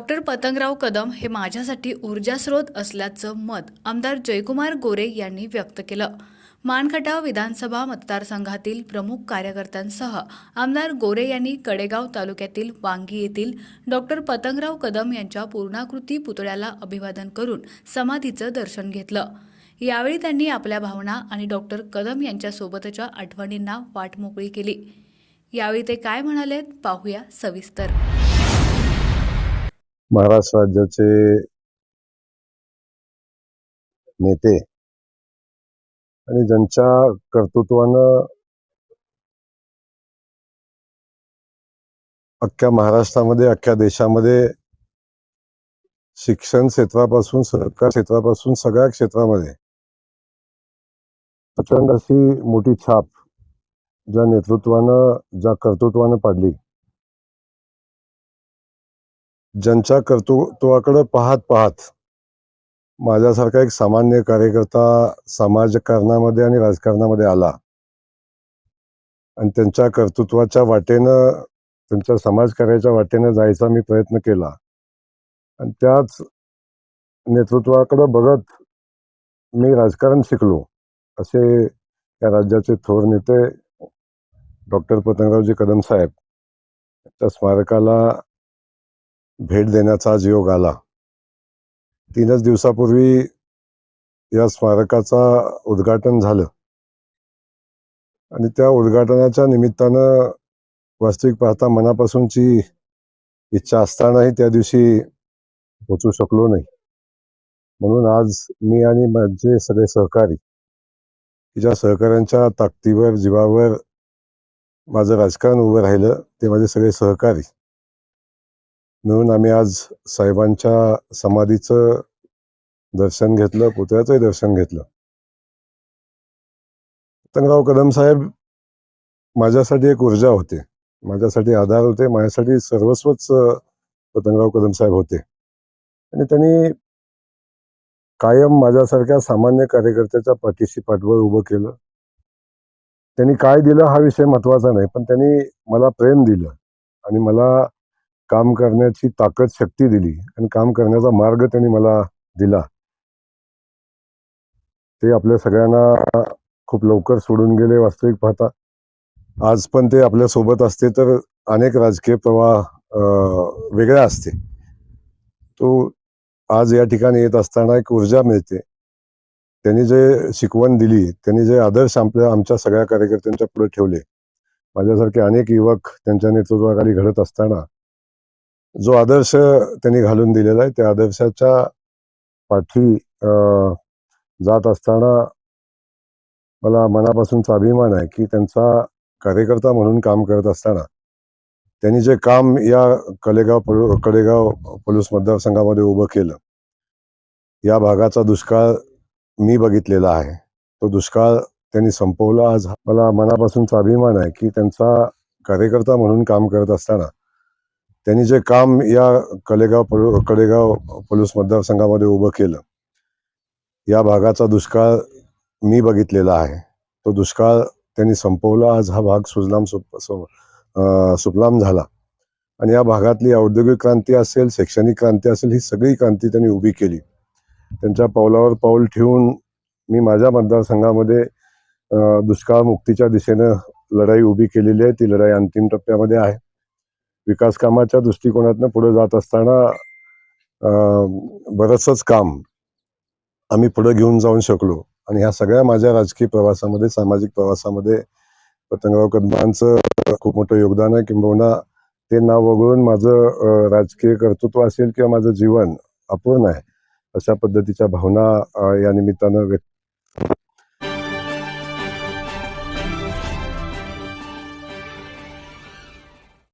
Doctor Patangrao Kadam हे माझ्यासाठी ऊर्जास्रोत असल्याचं मत आमदार जयकुमार गोरे यांनी व्यक्त केलं. मानखटाव विधानसभा मतदारसंघातील प्रमुख कार्यकर्त्यांसह आमदार गोरे यांनी कडेगाव तालुक्यातील वांगी येथील डॉक्टर पतंगराव कदम यांच्या पूर्णाकृती पुतळ्याला अभिवादन करून समाधीचं दर्शन घेतलं. यावेळी त्यांनी आपल्या भावना आणि डॉक्टर कदम यांच्यासोबतच्या आठवणींना वाटमोकळी केली. यावेळी ते काय म्हणाले पाहूया सविस्तर. महाराष्ट्र राज्याचे नेते आणि ज्यांच्या कर्तृत्वानं अख्ख्या महाराष्ट्रामध्ये अख्ख्या देशामध्ये शिक्षण क्षेत्रापासून सरकार क्षेत्रापासून सगळ्या क्षेत्रामध्ये प्रचंड अशी मोठी छाप ज्या नेतृत्वानं ज्या कर्तृत्वानं पाडली. ज्यांच्या कर्तृत्वाकडे पाहत पाहत माझ्यासारखा एक सामान्य कार्यकर्ता समाजकारणामध्ये आणि राजकारणामध्ये आला. आणि त्यांच्या कर्तृत्वाच्या वाटेनं त्यांच्या समाजकार्याच्या वाटेनं जायचा मी प्रयत्न केला. आणि त्याच नेतृत्वाकडं बघत मी राजकारण शिकलो. असे या राज्याचे थोर नेते डॉक्टर पतंगरावजी कदम साहेब त्या स्मारकाला भेट देण्याचा आज योग आला. तीनच दिवसापूर्वी या स्मारकाचा उद्घाटन झालं. आणि त्या उद्घाटनाच्या निमित्तानं वास्तविक पाहता मनापासूनची इच्छा असतानाही त्या दिवशी पोचू शकलो नाही. म्हणून आज मी आणि माझे सगळे सहकारी की ज्या सहकाऱ्यांच्या ताकदीवर जीवावर माझं राजकारण उभं राहिलं ते माझे सगळे सहकारी मिळून आम्ही आज साहेबांच्या समाधीचं दर्शन घेतलं पुतळ्याचंही दर्शन घेतलं. पतंगराव कदम साहेब माझ्यासाठी एक ऊर्जा होते. माझ्यासाठी आधार होते. माझ्यासाठी सर्वस्वच पतंगराव कदम साहेब होते. आणि त्यांनी कायम माझ्यासारख्या सामान्य कार्यकर्त्याच्या पाठीशी पाठबळ उभं केलं. त्यांनी काय दिलं हा विषय महत्त्वाचा नाही पण त्यांनी मला प्रेम दिलं. आणि मला काम करण्याची ताकद शक्ती दिली आणि काम करण्याचा मार्ग त्यांनी मला दिला. ते आपल्या सगळ्यांना खूप लवकर सोडून गेले वास्तविक पाहता. आज पण ते आपल्यासोबत असते तर अनेक राजकीय प्रवाह अं, वेगळ्या असते. तो आज या ठिकाणी येत असताना एक ऊर्जा मिळते. त्यांनी जे शिकवण दिली त्यांनी जे आदर्श आपल्या आमच्या सगळ्या कार्यकर्त्यांच्या पुढे ठेवले. माझ्यासारखे अनेक युवक त्यांच्या नेतृत्वाखाली घडत असताना जो आदर्श त्यांनी घालून दिलेला आहे त्या आदर्शाच्या पाठी जात असताना मला मनापासूनचा अभिमान आहे की त्यांचा कार्यकर्ता म्हणून काम करत असताना त्यांनी जे काम या कलेगाव पोल- कडेगाव पोलीस मतदारसंघामध्ये उभं केलं या भागाचा दुष्काळ मी बघितलेला आहे. तो दुष्काळ त्यांनी संपवला. आज मला मनापासूनचा अभिमान आहे की त्यांचा कार्यकर्ता म्हणून काम करत असताना त्यांनी जे काम या कलेगाव पोल- कडेगाव पोलीस मतदारसंघामध्ये उभं केलं या भागाचा दुष्काळ मी बघितलेला आहे. तो दुष्काळ त्यांनी संपवला आज हा भाग सुजलाम सुप सु- सुपलाम सुफलाम झाला. आणि या भागातली औद्योगिक क्रांती असेल शैक्षणिक क्रांती असेल ही सगळी क्रांती त्यांनी उभी केली. त्यांच्या पावलावर पाऊल ठेवून मी माझ्या मतदारसंघामध्ये दुष्काळ मुक्तीच्या दिशेनं लढाई उभी केलेली आहे. ती लढाई अंतिम टप्प्यामध्ये आहे. विकास कामाच्या दृष्टिकोनातनं पुढे जात असताना बरंचसंच काम आम्ही पुढे घेऊन जाऊन शकलो. आणि ह्या सगळ्या माझ्या राजकीय प्रवासामध्ये सामाजिक प्रवासामध्ये पतंगराव कदमांचं खूप मोठं योगदान आहे. किंबहुना ते नाव वगळून माझं राजकीय कर्तृत्व असेल किंवा माझं जीवन अपूर्ण आहे अशा पद्धतीच्या भावना या निमित्तानं व्यक्त